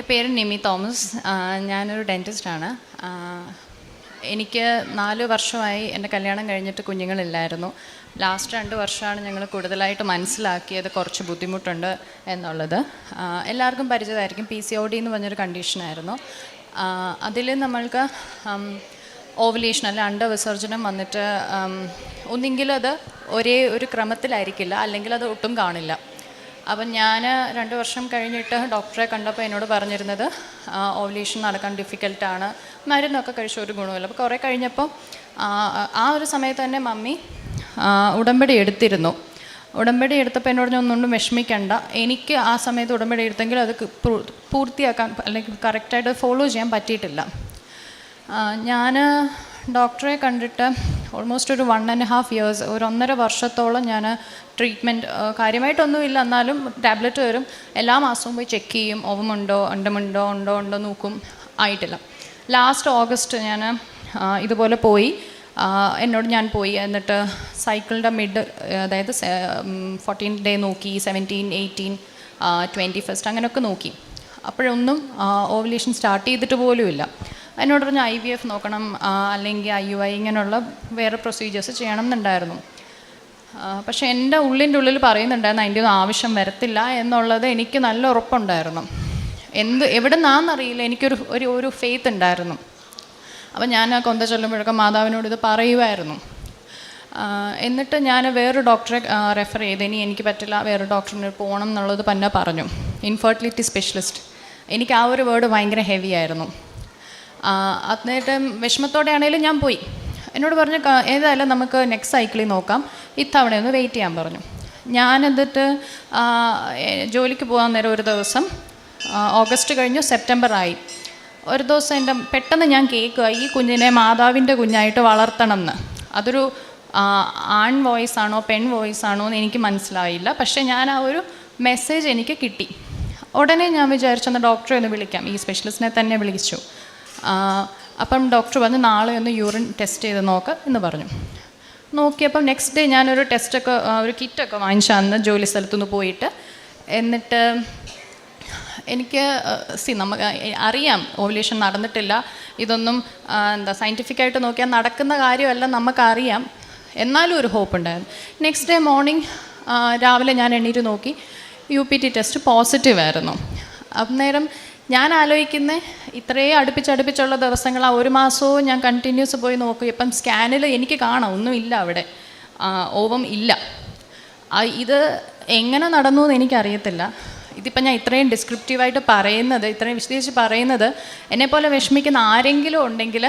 എന്റെ പേര് നിമി തോമസ്. ഞാനൊരു ഡെന്റിസ്റ്റാണ് എനിക്ക് നാല് വർഷമായി എന്റെ കല്യാണം കഴിഞ്ഞിട്ട് കുഞ്ഞുങ്ങളില്ലായിരുന്നു. ലാസ്റ്റ് രണ്ട് വർഷമാണ് ഞങ്ങൾ കൂടുതലായിട്ട് മനസ്സിലാക്കിയത് കുറച്ച് ബുദ്ധിമുട്ടുണ്ട് എന്നുള്ളത്. എല്ലാവർക്കും പരിചിതമായിരിക്കും പി സി ഒ ഡി എന്ന് പറഞ്ഞൊരു കണ്ടീഷനായിരുന്നു അതിൽ നമ്മൾക്ക് ഓവലേഷൻ അല്ല അണ്ടവിസർജനം വന്നിട്ട് ഒന്നെങ്കിലും അത് ഒരേ ഒരു ക്രമത്തിലായിരിക്കില്ല അല്ലെങ്കിൽ അത് ഒട്ടും കാണില്ല. അപ്പം ഞാൻ രണ്ട് വർഷം കഴിഞ്ഞിട്ട് ഡോക്ടറെ കണ്ടപ്പോൾ എന്നോട് പറഞ്ഞിരുന്നത് ഓവലേഷൻ നടക്കാൻ ഡിഫിക്കൽട്ടാണ് മരുന്നൊക്കെ കഴിച്ച ഒരു ഗുണമില്ല അപ്പോൾ കുറേ കഴിഞ്ഞപ്പോൾ ആ, ഒരു സമയത്ത് തന്നെ മമ്മി ഉടമ്പടി എടുത്തിരുന്നു. ഉടമ്പടി എടുത്തപ്പോൾ എന്നോട് ഞാൻ ഒന്നുകൊണ്ടും വിഷമിക്കണ്ട. എനിക്ക് ആ സമയത്ത് ഉടമ്പടി എടുത്തെങ്കിൽ അത് പൂർത്തിയാക്കാൻ അല്ലെങ്കിൽ കറക്റ്റായിട്ട് ഫോളോ ചെയ്യാൻ പറ്റിയിട്ടില്ല. ഞാൻ ഡോക്ടറെ കണ്ടിട്ട് ഓൾമോസ്റ്റ് ഒരു വൺ ആൻഡ് ഹാഫ് ഇയേഴ്സ് ഒരു ഒന്നര വർഷത്തോളം ഞാൻ ട്രീറ്റ്മെന്റ് കാര്യമായിട്ടൊന്നുമില്ല. എന്നാലും ടാബ്ലറ്റ് വരും എല്ലാ മാസവും പോയി ചെക്ക് ചെയ്യും. ഓവമുണ്ടോ ഉണ്ടമുണ്ടോ ഉണ്ടോ ഉണ്ടോ നോക്കും. ആയിട്ടില്ല. ലാസ്റ്റ് ഓഗസ്റ്റ് ഞാൻ ഇതുപോലെ പോയി. എന്നോട് ഞാൻ പോയി. എന്നിട്ട് സൈക്കിളിന്റെ മിഡ് അതായത് ഫോർട്ടീൻ ഡേ നോക്കി. സെവന്റീൻ എയ്റ്റീൻ ട്വന്റി ഫസ്റ്റ് അങ്ങനെയൊക്കെ നോക്കി. അപ്പോഴൊന്നും ഓവലേഷൻ സ്റ്റാർട്ട് ചെയ്തിട്ട് പോലുമില്ല. എന്നോട് പറഞ്ഞു ഐ വി എഫ് നോക്കണം അല്ലെങ്കിൽ ഐ യു ഐ ഇങ്ങനെയുള്ള വേറെ പ്രൊസീജിയേഴ്സ് ചെയ്യണം എന്നുണ്ടായിരുന്നു പക്ഷെ എന്റെ ഉള്ളിന്റെ ഉള്ളിൽ പറയുന്നുണ്ടായിരുന്നു അതിന്റെ ഒന്നും ആവശ്യം വരത്തില്ല എന്നുള്ളത് എനിക്ക് നല്ല ഉറപ്പുണ്ടായിരുന്നു. എന്ത് എവിടെ നിന്നാണെന്നറിയില്ല എനിക്കൊരു ഒരു ഒരു ഫെയ്ത്ത് ഉണ്ടായിരുന്നു. അപ്പം ഞാൻ ആ കൊന്ത ചൊല്ലുമ്പോഴൊക്കെ മാതാവിനോട് ഇത് പറയുമായിരുന്നു എന്നിട്ട് ഞാൻ വേറൊരു ഡോക്ടറെ റെഫർ ചെയ്ത് ഇനി എനിക്ക് പറ്റില്ല വേറെ ഡോക്ടറിന് പോകണം എന്നുള്ളത് തന്നെ പറഞ്ഞു. ഇൻഫെർട്ടിലിറ്റി സ്പെഷ്യലിസ്റ്റ് എനിക്ക് ആ ഒരു വേർഡ് ഭയങ്കര ഹെവി ആയിരുന്നു. എന്നിട്ട് വിഷമത്തോടെ ആണെങ്കിലും ഞാൻ പോയി. എന്നോട് പറഞ്ഞു "ക- ഏതായാലും നമുക്ക് നെക്സ്റ്റ് സൈക്കിളിൽ നോക്കാം. ഇത്തവണ ഒന്ന് വെയിറ്റ് ചെയ്യാൻ പറഞ്ഞു. ഞാൻ എന്നിട്ട് ജോലിക്ക് പോകാൻ നേരം ഒരു ദിവസം ഓഗസ്റ്റ് കഴിഞ്ഞു സെപ്റ്റംബർ ആയി. ഒരു ദിവസം എന്റെ പെട്ടെന്ന് ഞാൻ കേൾക്കുക ഈ കുഞ്ഞിനെ മാതാവിന്റെ കുഞ്ഞായിട്ട് വളർത്തണം എന്ന് അതൊരു ആൺ വോയിസ് ആണോ പെൺ വോയിസ് ആണോ എന്ന് എനിക്ക് മനസ്സിലായില്ല. പക്ഷേ ഞാൻ ആ ഒരു മെസ്സേജ് എനിക്ക് കിട്ടി. ഉടനെ ഞാൻ വിചാരിച്ചെന്ന് ഡോക്ടറെ ഒന്ന് വിളിക്കാം. ഈ സ്പെഷ്യലിസ്റ്റിനെ തന്നെ വിളിച്ചു. അപ്പം ഡോക്ടർ വന്ന് നാളെ ഒന്ന് യൂറിൻ ടെസ്റ്റ് ചെയ്ത് നോക്ക് എന്ന് പറഞ്ഞു. നോക്കിയപ്പം നെക്സ്റ്റ് ഡേ ഞാനൊരു ടെസ്റ്റൊക്കെ ഒരു കിറ്റൊക്കെ വാങ്ങിച്ചാന്ന് ജോലി സ്ഥലത്തുനിന്ന് പോയിട്ട് എന്നിട്ട് എനിക്ക് സി നമുക്ക് അറിയാം ഓവുലേഷൻ നടന്നിട്ടില്ല ഇതൊന്നും എന്താ സയന്റിഫിക്കായിട്ട് നോക്കിയാൽ നടക്കുന്ന കാര്യമല്ല നമുക്കറിയാം. എന്നാലും ഒരു ഹോപ്പ് ഉണ്ടായിരുന്നു. നെക്സ്റ്റ് ഡേ മോർണിംഗ് രാവിലെ ഞാൻ എണ്ണീറ്റ് നോക്കി U P T test positive ആയിരുന്നു. അന്നേരം ഞാൻ ആലോചിക്കുന്ന ഇത്രയും അടുപ്പിച്ചടുപ്പിച്ചുള്ള ദിവസങ്ങൾ ആ ഒരു മാസവും ഞാൻ കണ്ടിന്യൂസ് പോയി നോക്കും. ഇപ്പം സ്കാനിൽ എനിക്ക് കാണാം. ഒന്നുമില്ല അവിടെ. ഓവം ഇല്ല. ഇത് എങ്ങനെ നടന്നു എന്ന് എനിക്കറിയത്തില്ല. ഇതിപ്പോൾ ഞാൻ ഇത്രയും ഡിസ്ക്രിപ്റ്റീവായിട്ട് പറയുന്നത് ഇത്രയും വിശദീകരിച്ച് പറയുന്നത് എന്നെപ്പോലെ വിഷമിക്കുന്ന ആരെങ്കിലും ഉണ്ടെങ്കിൽ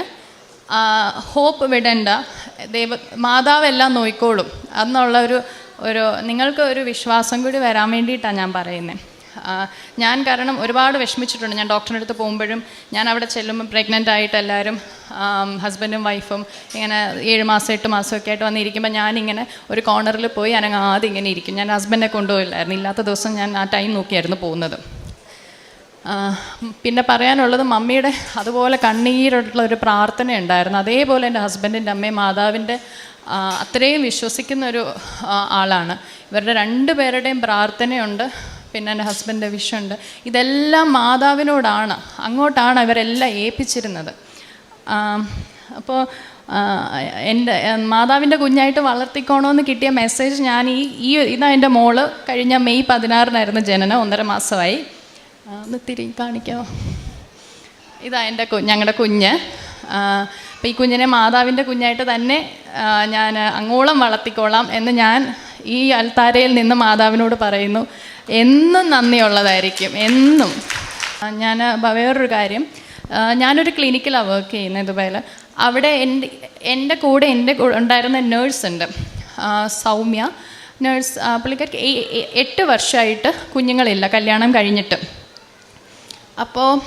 ഹോപ്പ് വിടണ്ട. ദൈവ മാതാവെല്ലാം നോയിക്കോളും. എന്നുള്ള ഒരു ഒരു നിങ്ങൾക്ക് ഒരു വിശ്വാസം കൂടി വരാൻ വേണ്ടിയിട്ടാണ് ഞാൻ പറയുന്നത് ഞാൻ കാരണം ഒരുപാട് വിഷമിച്ചിട്ടുണ്ട്. ഞാൻ ഡോക്ടറിന്റെ അടുത്ത് പോകുമ്പോഴും ഞാൻ അവിടെ ചെല്ലുമ്പോൾ പ്രഗ്നന്റ് ആയിട്ട് എല്ലാവരും ഹസ്ബൻഡും വൈഫും ഇങ്ങനെ ഏഴ് മാസം എട്ട് മാസമൊക്കെ ആയിട്ട് വന്നിരിക്കുമ്പോൾ ഞാനിങ്ങനെ ഒരു കോർണറിൽ പോയി അനങ്ങാതെ ഇങ്ങനെ ഇരിക്കും. ഞാൻ ഹസ്ബൻഡിനെ കൊണ്ടുപോയില്ലായിരുന്നു. ഇല്ലാത്ത ദിവസം ഞാൻ ആ ടൈം നോക്കിയായിരുന്നു പോകുന്നത്. പിന്നെ പറയാനുള്ളത് മമ്മിയുടെ അതുപോലെ കണ്ണീരുള്ള ഒരു പ്രാർത്ഥന ഉണ്ടായിരുന്നു. അതേപോലെ എന്റെ ഹസ്ബൻഡിന്റെ അമ്മയും മാതാവിന്റെ അത്രയും വിശ്വസിക്കുന്ന ഒരു ആളാണ്. ഇവരുടെ രണ്ട് പേരുടെയും പ്രാർത്ഥനയുണ്ട്. പിന്നെ എന്റെ ഹസ്ബൻഡിന്റെ വിഷുണ്ട്. ഇതെല്ലാം മാതാവിനോടാണ്. അങ്ങോട്ടാണ് ഇവരെല്ലാം ഏൽപ്പിച്ചിരുന്നത്. അപ്പോൾ എന്റെ മാതാവിന്റെ കുഞ്ഞായിട്ട് വളർത്തിക്കോണമെന്ന് കിട്ടിയ മെസ്സേജ് ഞാൻ ഈ ഈ ഇതാ എന്റെ മോൾ കഴിഞ്ഞ മെയ് പതിനാറിനായിരുന്നു ജനനം ഒന്നര മാസമായി. ഒന്ന് തിരി കാണിക്കാമോ ഇതാ എന്റെ കു ഞങ്ങളുടെ കുഞ്ഞ്. അപ്പം ഈ കുഞ്ഞിനെ മാതാവിന്റെ കുഞ്ഞായിട്ട് തന്നെ ഞാൻ അങ്ങോളം വളർത്തിക്കോളാം എന്ന് ഞാൻ ഈ അൽത്താരയിൽ നിന്ന് മാതാവിനോട് പറയുന്നു. എന്നും നന്ദിയുള്ളതായിരിക്കും എന്നും. ഞാൻ വേറൊരു കാര്യം. ഞാനൊരു ക്ലിനിക്കിലാണ് വർക്ക് ചെയ്യുന്നത് ദുബായിൽ അവിടെ എന്റെ എന്റെ കൂടെ എന്റെ കൂടെ ഉണ്ടായിരുന്ന നേഴ്സ് ഉണ്ട്. സൗമ്യ. നേഴ്സ് പുള്ളിക്കാർക്ക് എട്ട് വർഷമായിട്ട് കുഞ്ഞുങ്ങളില്ല കല്യാണം കഴിഞ്ഞിട്ട്. അപ്പോൾ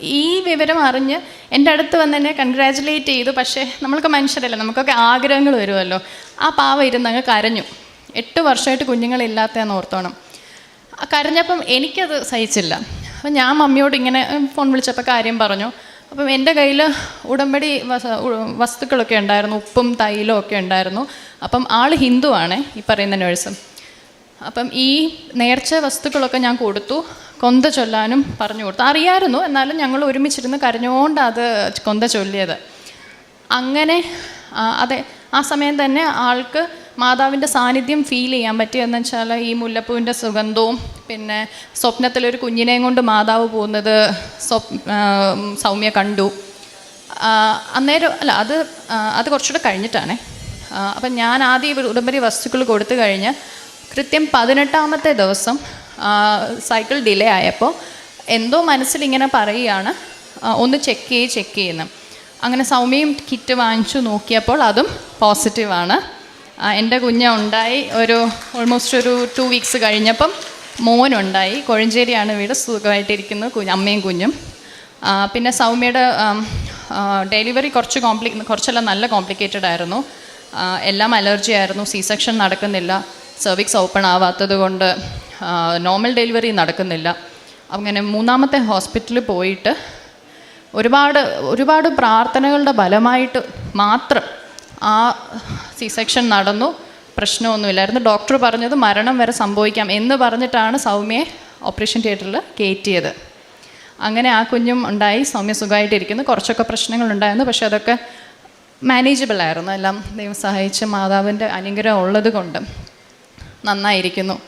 ഈ വിവരം അറിഞ്ഞ് എന്റെ അടുത്ത് വന്ന് എന്നെ കൺഗ്രാജുലേറ്റ് ചെയ്തു. പക്ഷേ നമ്മൾക്ക് മനുഷ്യരല്ല നമുക്കൊക്കെ ആഗ്രഹങ്ങൾ വരുമല്ലോ. ആ പാവ ഇരുന്ന് അങ്ങ് കരഞ്ഞു. എട്ട് വർഷമായിട്ട് കുഞ്ഞുങ്ങളില്ലാത്തതെന്ന് ഓർത്തോണം. കരഞ്ഞപ്പം എനിക്കത് സഹിച്ചില്ല. അപ്പം ഞാൻ മമ്മിയോട് ഇങ്ങനെ ഫോൺ വിളിച്ചപ്പോൾ കാര്യം പറഞ്ഞു. അപ്പം എന്റെ കയ്യിൽ ഉടമ്പടി വസ- വസ്തുക്കളൊക്കെ ഉണ്ടായിരുന്നു. ഉപ്പും തൈലും ഒക്കെ ഉണ്ടായിരുന്നു. അപ്പം ആൾ ഹിന്ദു ആണ് ഈ പറയുന്ന നേഴ്സും. അപ്പം ഈ നേർച്ച വസ്തുക്കളൊക്കെ ഞാൻ കൊടുത്തു. കൊന്ത ചൊല്ലാനും പറഞ്ഞു കൊടുത്തു. അറിയായിരുന്നു. എന്നാലും ഞങ്ങൾ ഒരുമിച്ചിരുന്ന് കരഞ്ഞുകൊണ്ട് അത് കൊന്ത ചൊല്ലിയത്. അങ്ങനെ അതെ ആ സമയം തന്നെ ആൾക്ക് മാതാവിന്റെ സാന്നിധ്യം ഫീൽ ചെയ്യാൻ പറ്റിയെന്ന് വെച്ചാൽ ഈ മുല്ലപ്പൂവിന്റെ സുഗന്ധവും പിന്നെ സ്വപ്നത്തിലൊരു കുഞ്ഞിനെയും കൊണ്ട് മാതാവ് പോകുന്നത് സൗമ്യ കണ്ടു. അന്നേരം അല്ല അത് അത് കുറച്ചുകൂടെ കഴിഞ്ഞിട്ടാണേ. അപ്പം ഞാൻ ആദ്യം ഈ ഉടമ്പടി വസ്തുക്കൾ കൊടുത്തു കഴിഞ്ഞ് കൃത്യം പതിനെട്ടാമത്തെ ദിവസം സൈക്കിൾ ഡിലേ ആയപ്പോൾ എന്തോ മനസ്സിലിങ്ങനെ പറയുകയാണ് ഒന്ന് ചെക്ക് ചെയ്ത് ചെക്ക് ചെയ്യുന്നു അങ്ങനെ സൗമ്യയും കിറ്റ് വാങ്ങിച്ചു നോക്കിയപ്പോൾ അതും പോസിറ്റീവാണ് എന്റെ കുഞ്ഞ് ഉണ്ടായി ഒരു ഓൾമോസ്റ്റ് ഒരു ടു വീക്സ് കഴിഞ്ഞപ്പം മോനുണ്ടായി. കൊഴഞ്ചേരിയാണ് വീട് സുഖമായിട്ടിരിക്കുന്നത് കുഞ്ഞ് അമ്മയും കുഞ്ഞും. പിന്നെ സൗമ്യയുടെ ഡെലിവറി കുറച്ച് കോംപ്ലി കുറച്ചെല്ലാം നല്ല കോംപ്ലിക്കേറ്റഡ് ആയിരുന്നു. എല്ലാം അലർജി ആയിരുന്നു സി സെക്ഷൻ നടക്കുന്നില്ല സെർവിക്സ് ഓപ്പൺ ആവാത്തത് കൊണ്ട് നോർമൽ ഡെലിവറി നടക്കുന്നില്ല. അങ്ങനെ മൂന്നാമത്തെ ഹോസ്പിറ്റലിൽ പോയിട്ട് ഒരുപാട് ഒരുപാട് പ്രാർത്ഥനകളുടെ ഫലമായിട്ട് മാത്രം ആ സി സെക്ഷൻ നടന്നു. പ്രശ്നമൊന്നുമില്ലായിരുന്നു. ഡോക്ടർ പറഞ്ഞത് മരണം വരെ സംഭവിക്കാം എന്ന് പറഞ്ഞിട്ടാണ് സൗമ്യയെ ഓപ്പറേഷൻ തിയേറ്ററിൽ കയറ്റിയത്. അങ്ങനെ ആ കുഞ്ഞും ഉണ്ടായി. സൗമ്യ സുഖമായിട്ടിരിക്കുന്നു. കുറച്ചൊക്കെ പ്രശ്നങ്ങളുണ്ടായിരുന്നു. പക്ഷെ അതൊക്കെ മാനേജബിൾ ആയിരുന്നു. എല്ലാം ദൈവം സഹായിച്ച് മാതാവിന്റെ അനുഗ്രഹം ഉള്ളത് കൊണ്ട് നന്നായിരിക്കുന്നു.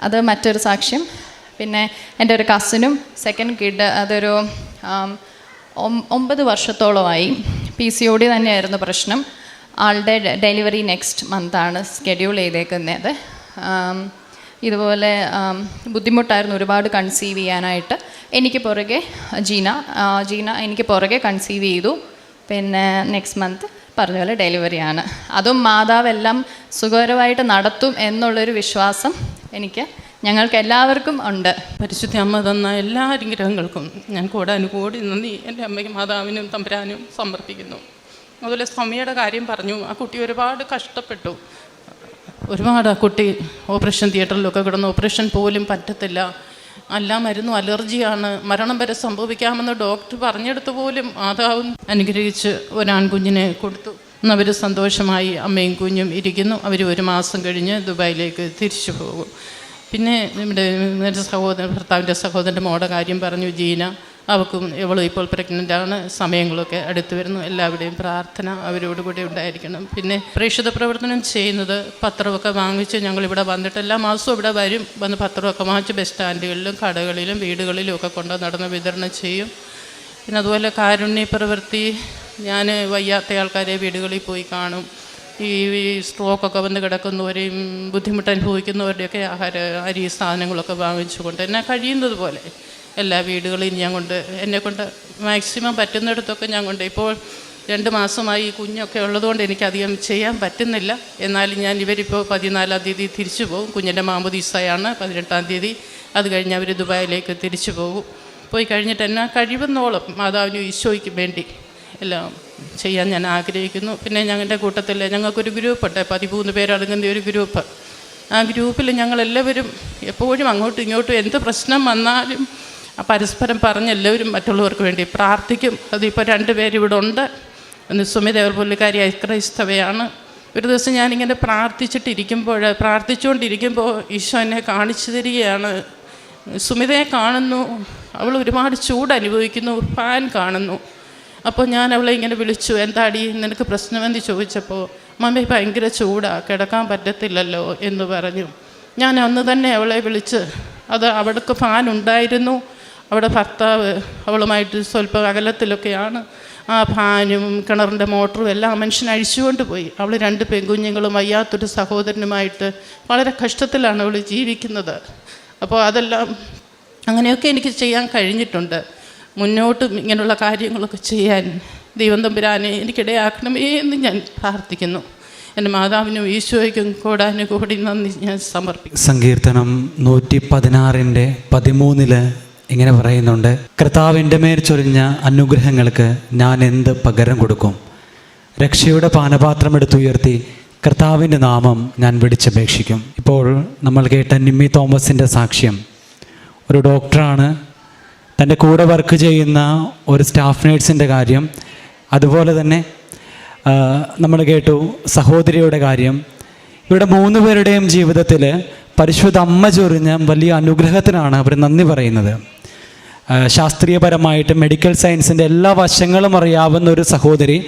അത് മറ്റൊരു സാക്ഷ്യം. പിന്നെ എന്റെ ഒരു കസിനും സെക്കൻഡ് കിഡ് അതൊരു ഒമ്പത് വർഷത്തോളമായി. പി സി ഒ ഡി തന്നെയായിരുന്നു പ്രശ്നം. ആളുടെ ഡെലിവറി നെക്സ്റ്റ് മന്താണ് സ്കെഡ്യൂൾ ചെയ്തേക്കുന്നത്. ഇതുപോലെ ബുദ്ധിമുട്ടായിരുന്നു ഒരുപാട് കൺസീവ് ചെയ്യാനായിട്ട്. എനിക്ക് പുറകെ ജീന ജീന എനിക്ക് പുറകെ കൺസീവ് ചെയ്തു. പിന്നെ നെക്സ്റ്റ് മന്ത് പറഞ്ഞ പോലെ ഡെലിവറിയാണ് അതും മാതാവെല്ലാം സുഖകരമായിട്ട് നടത്തും എന്നുള്ളൊരു വിശ്വാസം എനിക്ക് ഞങ്ങൾക്ക് എല്ലാവർക്കും ഉണ്ട്. പരിശുദ്ധ അമ്മ തന്ന എല്ലാ അനുഗ്രഹങ്ങൾക്കും ഞാൻ കൂടാനുകൂടി നന്ദി എന്റെ അമ്മയ്ക്കും മാതാവിനും തമ്പരാനും സമർപ്പിക്കുന്നു. അതുപോലെ സ്വാമിയുടെ കാര്യം പറഞ്ഞു. ആ കുട്ടി ഒരുപാട് കഷ്ടപ്പെട്ടു. ഒരുപാട് ആ കുട്ടി ഓപ്പറേഷൻ തിയേറ്ററിലൊക്കെ കിടന്ന് ഓപ്പറേഷൻ പോലും പറ്റത്തില്ല. അല്ല മരുന്നു അലർജിയാണ്. മരണം വരെ സംഭവിക്കാമെന്ന് ഡോക്ടർ പറഞ്ഞെടുത്ത് പോലും മാതാവും അനുഗ്രഹിച്ച് ഒരാൺകുഞ്ഞിനെ കൊടുത്തു. അവർ സന്തോഷമായി അമ്മയും കുഞ്ഞും ഇരിക്കുന്നു. അവർ ഒരു മാസം കഴിഞ്ഞ് ദുബായിലേക്ക് തിരിച്ചു പോകും. പിന്നെ നമ്മുടെ സഹോദരൻ ഭർത്താവിന്റെ സഹോദരന്റെ മോടെ കാര്യം പറഞ്ഞു ജീന. അവൾക്കും ഇവളും ഇപ്പോൾ പ്രഗ്നന്റ് ആണ്. സമയങ്ങളൊക്കെ അടുത്തു വരുന്നു. എല്ലാവരുടെയും പ്രാർത്ഥന അവരോട് കൂടെ ഉണ്ടായിരിക്കണം. പിന്നെ പ്രേക്ഷിത പ്രവർത്തനം ചെയ്യുന്നത് പത്രമൊക്കെ വാങ്ങിച്ച് ഞങ്ങളിവിടെ വന്നിട്ട് എല്ലാ മാസവും ഇവിടെ വരും. വന്ന് പത്രമൊക്കെ വാങ്ങിച്ച് ബസ് സ്റ്റാൻഡുകളിലും കടകളിലും വീടുകളിലും ഒക്കെ കൊണ്ട് നടന്ന് വിതരണം ചെയ്യും. പിന്നെ അതുപോലെ കാരുണ്യ പ്രവൃത്തി. ഞാൻ വയ്യാത്ത ആൾക്കാരെ വീടുകളിൽ പോയി കാണും. ഈ ഈ സ്ട്രോക്കൊക്കെ വന്ന് കിടക്കുന്നവരെയും ബുദ്ധിമുട്ട് അനുഭവിക്കുന്നവരുടെയൊക്കെ ആഹാര അരി സാധനങ്ങളൊക്കെ വാങ്ങിച്ചുകൊണ്ട് എന്നെ കഴിയുന്നത് പോലെ. എല്ലാ വീടുകളിലും ഞാൻ കൊണ്ട് എന്നെ കൊണ്ട് മാക്സിമം പറ്റുന്നിടത്തൊക്കെ ഞാൻ കൊണ്ട് ഇപ്പോൾ രണ്ട് മാസമായി ഈ കുഞ്ഞൊക്കെ ഉള്ളതുകൊണ്ട് എനിക്കധികം ചെയ്യാൻ പറ്റുന്നില്ല. എന്നാലും ഞാൻ ഇവരിപ്പോൾ പതിനാലാം തീയതി തിരിച്ചു പോകും. കുഞ്ഞിന്റെ മാമ്പുദീസയാണ് പതിനെട്ടാം തീയതി. അത് കഴിഞ്ഞ് അവർ ദുബായിലേക്ക് തിരിച്ചു പോകും. പോയി കഴിഞ്ഞിട്ട് എന്നെ കഴിവുന്നോളം മാതാവിനും ഈശോയ്ക്കും വേണ്ടി എല്ലാം ചെയ്യാൻ ഞാൻ ആഗ്രഹിക്കുന്നു. പിന്നെ ഞങ്ങളുടെ കൂട്ടത്തിൽ ഞങ്ങൾക്കൊരു ഗ്രൂപ്പ് ഗ്രൂപ്പുണ്ട്. പതിമൂന്ന് പേരടങ്ങുന്ന ഒരു ഗ്രൂപ്പ്. ആ ഗ്രൂപ്പിൽ ഞങ്ങളെല്ലാവരും എപ്പോഴും അങ്ങോട്ടും ഇങ്ങോട്ടും എന്ത് പ്രശ്നം വന്നാലും പരസ്പരം പറഞ്ഞ് എല്ലാവരും മറ്റുള്ളവർക്ക് വേണ്ടി പ്രാർത്ഥിക്കും. അതിപ്പോൾ രണ്ട് പേരിവിടെ ഉണ്ട്. അവർ പുള്ളിക്കാരി ക്രൈസ്തവയാണ് ഒരു ദിവസം ഞാനിങ്ങനെ പ്രാർത്ഥിച്ചിട്ടിരിക്കുമ്പോൾ പ്രാർത്ഥിച്ചുകൊണ്ടിരിക്കുമ്പോൾ ഈശോ എന്നെ കാണിച്ചു തരികയാണ്. സുമിതയെ കാണുന്നു. അവൾ ഒരുപാട് ചൂട് അനുഭവിക്കുന്നു. ഫാൻ കാണുന്നു. അപ്പോൾ ഞാൻ അവളെ ഇങ്ങനെ വിളിച്ചു എന്താടി? നിനക്ക് പ്രശ്നമെന്ന് ചോദിച്ചപ്പോൾ മമ്മി ഭയങ്കര ചൂടാണ് കിടക്കാൻ പറ്റത്തില്ലല്ലോ എന്ന് പറഞ്ഞു. ഞാൻ അന്ന് തന്നെ അവളെ വിളിച്ച് അത് അവൾക്ക് ഫാൻ ഉണ്ടായിരുന്നു. അവിടെ ഭർത്താവ് അവളുമായിട്ട് സ്വല്പം അകലത്തിലൊക്കെയാണ് ആ ഫാനും കിണറിന്റെ മോട്ടറും എല്ലാം ആ മനുഷ്യൻ അഴിച്ചുകൊണ്ട് പോയി. അവൾ രണ്ട് പെൺകുഞ്ഞുങ്ങളും വയ്യാത്തൊരു സഹോദരനുമായിട്ട് വളരെ കഷ്ടത്തിലാണ് അവൾ ജീവിക്കുന്നത്. അപ്പോൾ അതെല്ലാം അങ്ങനെയൊക്കെ എനിക്ക് ചെയ്യാൻ കഴിഞ്ഞിട്ടുണ്ട്. മുന്നോട്ടും ഇങ്ങനെയുള്ള കാര്യങ്ങളൊക്കെ ചെയ്യാൻ ദൈവം തമ്പുരാനെ എനിക്കിടയാക്കണമേ എന്ന് ഞാൻ പ്രാർത്ഥിക്കുന്നു. എന്റെ മാതാവിനും ഈശോയ്ക്കും കൂടാനുകൂടി നന്ദി ഞാൻ സമർപ്പിക്കും സങ്കീർത്തനം നൂറ്റി പതിനാറിന്റെ പതിമൂന്നിൽ ഇങ്ങനെ പറയുന്നുണ്ട് കർത്താവിന്റെ മേൽ ചൊരിഞ്ഞ അനുഗ്രഹങ്ങൾക്ക് ഞാൻ എന്ത് പകരം കൊടുക്കും? രക്ഷയുടെ പാനപാത്രം എടുത്തുയർത്തി കർത്താവിന്റെ നാമം ഞാൻ വിളിച്ചപേക്ഷിക്കും. ഇപ്പോൾ നമ്മൾ കേട്ട നിമ്മി തോമസിന്റെ സാക്ഷ്യം. ഒരു ഡോക്ടറാണ്. തന്റെ കൂടെ വർക്ക് ചെയ്യുന്ന ഒരു സ്റ്റാഫ് നേഴ്സിന്റെ കാര്യം. അതുപോലെ തന്നെ നമ്മൾ കേട്ടു സഹോദരിയുടെ കാര്യം. ഇവിടെ മൂന്ന് പേരുടെയും ജീവിതത്തിൽ പരിശുദ്ധ അമ്മ ചൊറിഞ്ഞ വലിയ അനുഗ്രഹത്തിനാണ് അവർ നന്ദി പറയുന്നത്. ശാസ്ത്രീയപരമായിട്ട് മെഡിക്കൽ സയൻസിന്റെ എല്ലാ വശങ്ങളും അറിയാവുന്ന ഒരു സഹോദരി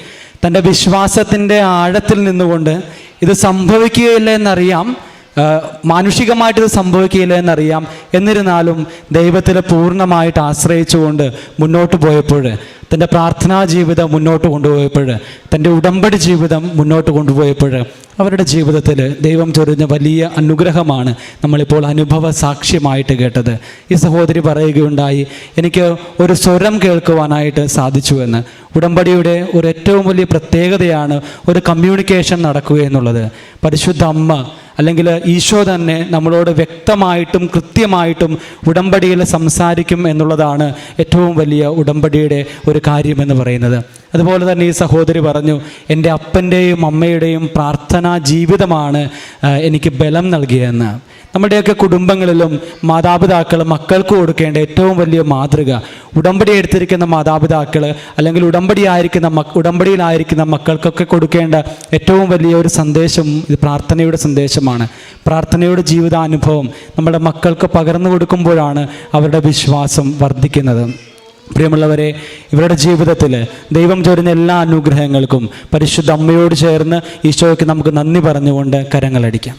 തന്റെ വിശ്വാസത്തിന്റെ ആഴത്തിൽ നിന്നുകൊണ്ട് ഇത് സംഭവിക്കുകയില്ല എന്നറിയാം. ആ, മാനുഷികമായിട്ട് ഇത് സംഭവിക്കില്ല എന്നറിയാം. എന്നിരുന്നാലും ദൈവത്തിൽ പൂർണമായിട്ട് ആശ്രയിച്ചുകൊണ്ട് മുന്നോട്ട് പോയപ്പോൾ തന്റെ പ്രാർത്ഥനാ ജീവിതം മുന്നോട്ട് കൊണ്ടുപോയപ്പോൾ തന്റെ ഉടമ്പടി ജീവിതം മുന്നോട്ട് കൊണ്ടുപോയപ്പോൾ അവരുടെ ജീവിതത്തിൽ ദൈവം ചൊരിഞ്ഞ വലിയ അനുഗ്രഹമാണ് നമ്മളിപ്പോൾ അനുഭവ സാക്ഷ്യമായിട്ട് കേട്ടത്. ഈ സഹോദരി പറയുകയുണ്ടായി എനിക്ക് ഒരു സ്വരം കേൾക്കുവാനായിട്ട് സാധിച്ചു എന്ന്. ഉടമ്പടിയുടെ ഒരു ഏറ്റവും വലിയ പ്രത്യേകതയാണ് ഒരു കമ്മ്യൂണിക്കേഷൻ നടക്കുക എന്നുള്ളത്. പരിശുദ്ധ അമ്മ അല്ലെങ്കിൽ ഈശോ തന്നെ നമ്മളോട് വ്യക്തമായിട്ടും കൃത്യമായിട്ടും ഉടമ്പടിയിൽ സംസാരിക്കും എന്നുള്ളതാണ് ഏറ്റവും വലിയ ഉടമ്പടിയുടെ ഒരു കാര്യമെന്ന് പറയുന്നത്. അതുപോലെ തന്നെ ഈ സഹോദരി പറഞ്ഞു എന്റെ അപ്പന്റെയും അമ്മയുടെയും പ്രാർത്ഥനാ ജീവിതമാണ് എനിക്ക് ബലം നൽകിയതെന്ന്. നമ്മുടെയൊക്കെ കുടുംബങ്ങളിലും മാതാപിതാക്കൾ മക്കൾക്ക് കൊടുക്കേണ്ട ഏറ്റവും വലിയ മാതൃക. ഉടമ്പടി എടുത്തിരിക്കുന്ന മാതാപിതാക്കൾ അല്ലെങ്കിൽ ഉടമ്പടി ആയിരിക്കുന്ന മക് ഉടമ്പടിയിലായിരിക്കുന്ന മക്കൾക്കൊക്കെ കൊടുക്കേണ്ട ഏറ്റവും വലിയ ഒരു സന്ദേശം ഇത് പ്രാർത്ഥനയുടെ സന്ദേശമാണ്. പ്രാർത്ഥനയുടെ ജീവിതാനുഭവം നമ്മുടെ മക്കൾക്ക് പകർന്നു കൊടുക്കുമ്പോഴാണ് അവരുടെ വിശ്വാസം വർദ്ധിക്കുന്നത്. പ്രിയമുള്ളവരെ ഇവരുടെ ജീവിതത്തിൽ ദൈവം ചൊരിഞ്ഞ എല്ലാ അനുഗ്രഹങ്ങൾക്കും പരിശുദ്ധ അമ്മയോട് ചേർന്ന് ഈശോയ്ക്ക് നമുക്ക് നന്ദി പറഞ്ഞുകൊണ്ട് കരങ്ങളടിക്കാം.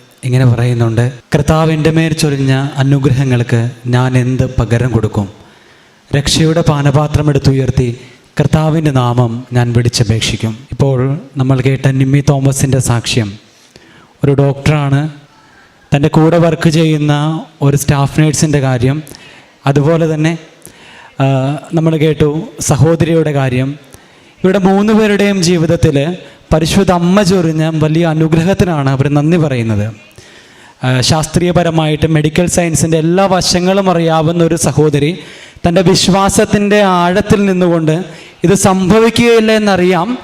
ഇങ്ങനെ പറയുന്നുണ്ട് കർത്താവിന്റെ മേൽ ചൊരിഞ്ഞ അനുഗ്രഹങ്ങൾക്ക് ഞാൻ എന്ത് പകരം കൊടുക്കും? രക്ഷയുടെ പാനപാത്രം എടുത്തുയർത്തി കർത്താവിന്റെ നാമം ഞാൻ വിളിച്ചപേക്ഷിക്കും. ഇപ്പോൾ നമ്മൾ കേട്ട നിമ്മി തോമസിന്റെ സാക്ഷ്യം. ഒരു ഡോക്ടറാണ് തന്റെ കൂടെ വർക്ക് ചെയ്യുന്ന ഒരു സ്റ്റാഫ് നേഴ്സിന്റെ കാര്യം അതുപോലെ തന്നെ നമ്മൾ കേട്ടു സഹോദരിയുടെ കാര്യം. ഇവിടെ മൂന്ന് പേരുടെയും ജീവിതത്തിൽ പരിശുദ്ധ അമ്മ ചൊരിഞ്ഞ വലിയ അനുഗ്രഹത്തിനാണ് അവർ നന്ദി പറയുന്നത്. ശാസ്ത്രീയപരമായിട്ട് മെഡിക്കൽ സയൻസിന്റെ എല്ലാ വശങ്ങളും അറിയാവുന്ന ഒരു സഹോദരി തന്റെ വിശ്വാസത്തിന്റെ ആഴത്തിൽ നിന്നുകൊണ്ട് ഇത് സംഭവിക്കുകയില്ല എന്നറിയാം.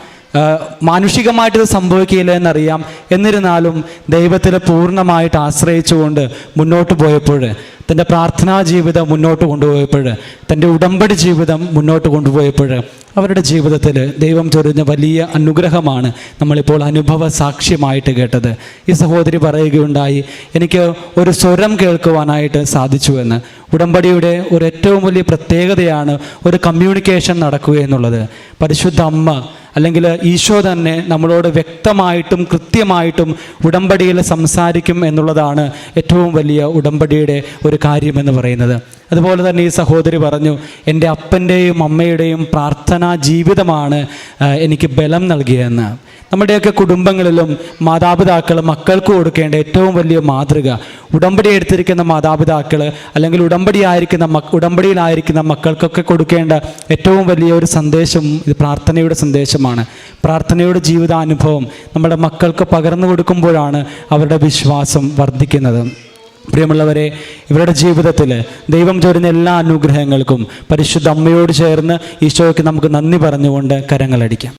മാനുഷികമായിട്ട് ഇത് സംഭവിക്കില്ല എന്നറിയാം. എന്നിരുന്നാലും ദൈവത്തിൽ പൂർണമായിട്ട് ആശ്രയിച്ചുകൊണ്ട് മുന്നോട്ട് പോയപ്പോൾ തന്റെ പ്രാർത്ഥനാ ജീവിതം മുന്നോട്ട് കൊണ്ടുപോയപ്പോൾ തന്റെ ഉടമ്പടി ജീവിതം മുന്നോട്ട് കൊണ്ടുപോയപ്പോൾ അവരുടെ ജീവിതത്തിൽ ദൈവം ചൊരിഞ്ഞ വലിയ അനുഗ്രഹമാണ് നമ്മളിപ്പോൾ അനുഭവ സാക്ഷ്യമായിട്ട് കേട്ടത്. ഈ സഹോദരി പറയുകയുണ്ടായി എനിക്ക് ഒരു സ്വരം കേൾക്കുവാനായിട്ട് സാധിച്ചു എന്ന്. ഉടമ്പടിയുടെ ഒരു ഏറ്റവും വലിയ പ്രത്യേകതയാണ് ഒരു കമ്മ്യൂണിക്കേഷൻ നടക്കുക എന്നുള്ളത്. പരിശുദ്ധ അമ്മ അല്ലെങ്കിൽ ഈശോ തന്നെ നമ്മളോട് വ്യക്തമായിട്ടും കൃത്യമായിട്ടും ഉടമ്പടിയിൽ സംസാരിക്കും എന്നുള്ളതാണ് ഏറ്റവും വലിയ ഉടമ്പടിയുടെ ഒരു കാര്യമെന്ന് പറയുന്നത്. അതുപോലെ തന്നെ ഈ സഹോദരി പറഞ്ഞു എന്റെ അപ്പന്റെയും അമ്മയുടെയും പ്രാർത്ഥനാ ജീവിതമാണ് എനിക്ക് ബലം നൽകിയതെന്ന്. നമ്മുടെയൊക്കെ കുടുംബങ്ങളിലും മാതാപിതാക്കൾ മക്കൾക്ക് കൊടുക്കേണ്ട ഏറ്റവും വലിയ മാതൃക. ഉടമ്പടി എടുത്തിരിക്കുന്ന മാതാപിതാക്കൾ അല്ലെങ്കിൽ ഉടമ്പടിയായിരിക്കുന്ന മക് ഉടമ്പടിയിലായിരിക്കുന്ന മക്കൾക്കൊക്കെ കൊടുക്കേണ്ട ഏറ്റവും വലിയ ഒരു സന്ദേശം ഇത് പ്രാർത്ഥനയുടെ സന്ദേശമാണ്. പ്രാർത്ഥനയുടെ ജീവിതാനുഭവം നമ്മുടെ മക്കൾക്ക് പകർന്നു കൊടുക്കുമ്പോഴാണ് അവരുടെ വിശ്വാസം വർദ്ധിക്കുന്നത്. പ്രിയമുള്ളവരെ ഇവരുടെ ജീവിതത്തിൽ ദൈവം ചൊരുന്ന എല്ലാ അനുഗ്രഹങ്ങൾക്കും പരിശുദ്ധ അമ്മയോട് ചേർന്ന് ഈശോയ്ക്ക് നമുക്ക് നന്ദി പറഞ്ഞുകൊണ്ട് കരങ്ങളടിക്കാം.